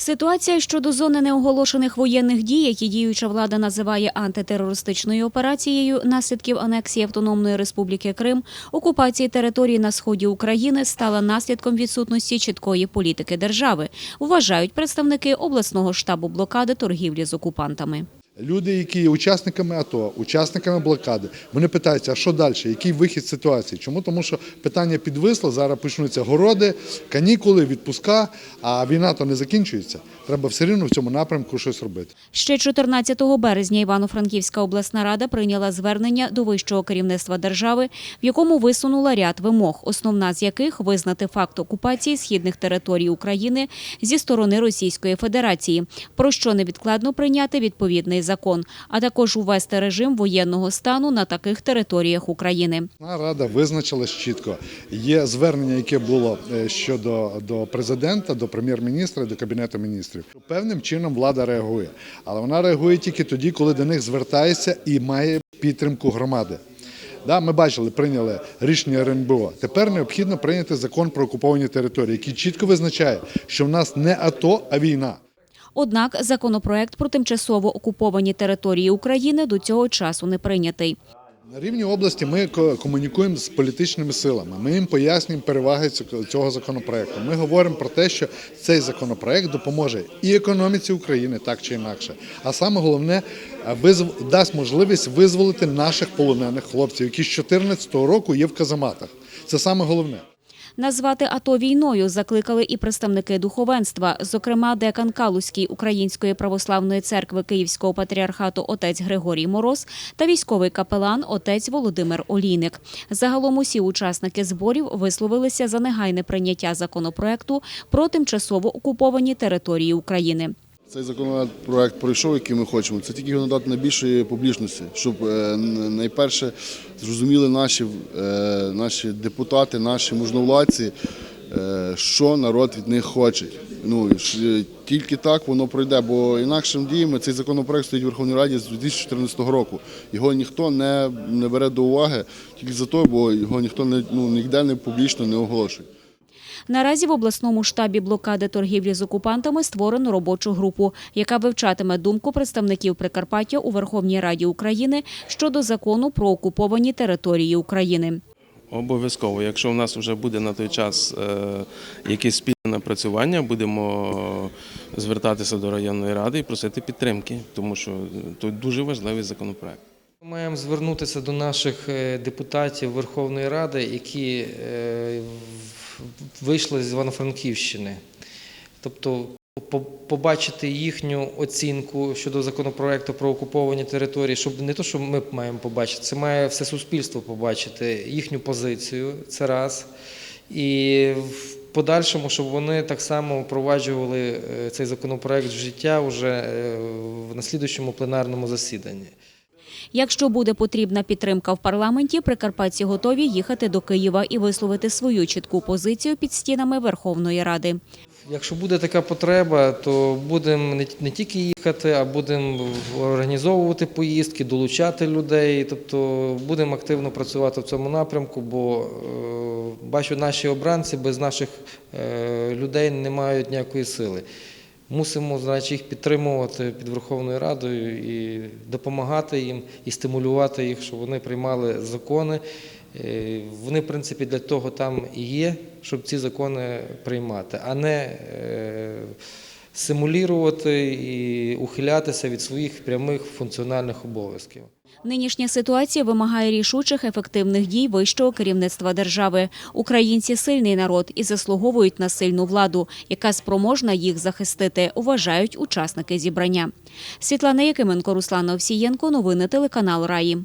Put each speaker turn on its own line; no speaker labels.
Ситуація щодо зони неоголошених воєнних дій, які діюча влада називає антитерористичною операцією, наслідків анексії Автономної Республіки Крим, окупації території на сході України стала наслідком відсутності чіткої політики держави, вважають представники обласного штабу блокади торгівлі з окупантами.
Люди, які є учасниками АТО, учасниками блокади, вони питаються, а що далі, який вихід з ситуації? Чому? Тому що питання підвисло, зараз почнуться городи, канікули, відпуска, а війна то не закінчується. Треба все рівно в цьому напрямку щось робити.
Ще 14 березня Івано-Франківська обласна рада прийняла звернення до вищого керівництва держави, в якому висунула ряд вимог, основна з яких визнати факт окупації східних територій України зі сторони Російської Федерації, про що невідкладно прийняти відповідний закон, а також увести режим воєнного стану на таких територіях України.
Рада визначилась чітко. Є звернення, яке було е, щодо до президента, до прем'єр-міністра, до кабінету міністрів. Певним чином влада реагує, але вона реагує тільки тоді, коли до них звертається і має підтримку громади. Да, ми бачили, прийняли рішення РНБО. Тепер необхідно прийняти закон про окуповані території, який чітко визначає, що в нас не АТО, а війна.
Однак законопроект про тимчасово окуповані території України до цього часу не прийнятий.
На рівні області ми комунікуємо з політичними силами. Ми їм пояснюємо переваги цього- законопроекту. Ми говоримо про те, що цей законопроект допоможе і економіці України, так чи інакше. А саме головне, дасть можливість визволити наших полонених хлопців, які з 2014 року є в казаматах. Це саме головне.
Назвати АТО війною закликали і представники духовенства, зокрема декан Калузької Української православної церкви Київського патріархату отець Григорій Мороз та військовий капелан отець Володимир Олійник. Загалом усі учасники зборів висловилися за негайне прийняття законопроекту про тимчасово окуповані території України.
Цей законопроект пройшов, який ми хочемо. Це тільки його надати найбільшої публічності, щоб е, найперше зрозуміли наші, е, наші депутати, наші можновладці, е, що народ від них хоче. Ну тільки так воно пройде, бо інакшим діями цей законопроект стоїть в Верховній Раді з 2014 року. Його ніхто не, не бере до уваги тільки за то, бо його ніхто не ну ніде не публічно не оголошує.
Наразі в обласному штабі блокади торгівлі з окупантами створено робочу групу, яка вивчатиме думку представників Прикарпаття у Верховній Раді України щодо закону про окуповані території України.
Обов'язково, якщо в нас вже буде на той час е, якесь спільне напрацювання, будемо звертатися до районної ради і просити підтримки, тому що тут дуже важливий законопроект.
Ми маємо звернутися до наших е, депутатів Верховної Ради, які е, вийшли з Івано-Франківщини. Тобто побачити їхню оцінку щодо законопроекту про окуповані території, щоб не то, що ми маємо побачити, це має все суспільство побачити їхню позицію. Це раз. І в подальшому, щоб вони так само впроваджували е, цей законопроект в життя вже е, в наслідуючому пленарному засіданні.
Якщо буде потрібна підтримка в парламенті, прикарпатці готові їхати до Києва і висловити свою чітку позицію під стінами Верховної Ради.
Якщо буде така потреба, то будемо не, тільки їхати, а будемо організовувати поїздки, долучати людей. Тобто будемо активно працювати в цьому напрямку, бо е, бачу, наші обранці без наших е, людей не мають ніякої сили. Мусимо значить, їх підтримувати під Верховною Радою і допомагати їм і стимулювати їх, щоб вони приймали закони. Е, Вони, в принципі, для того там і є, щоб ці закони приймати, а не е, симулювати і ухилятися від своїх прямих функціональних обов'язків.
Нинішня ситуація вимагає рішучих ефективних дій вищого керівництва держави. Українці сильний народ і заслуговують на сильну владу, яка спроможна їх захистити, вважають учасники зібрання. Світлана Якименко, Руслана Овсієнко. Новини телеканал Раї.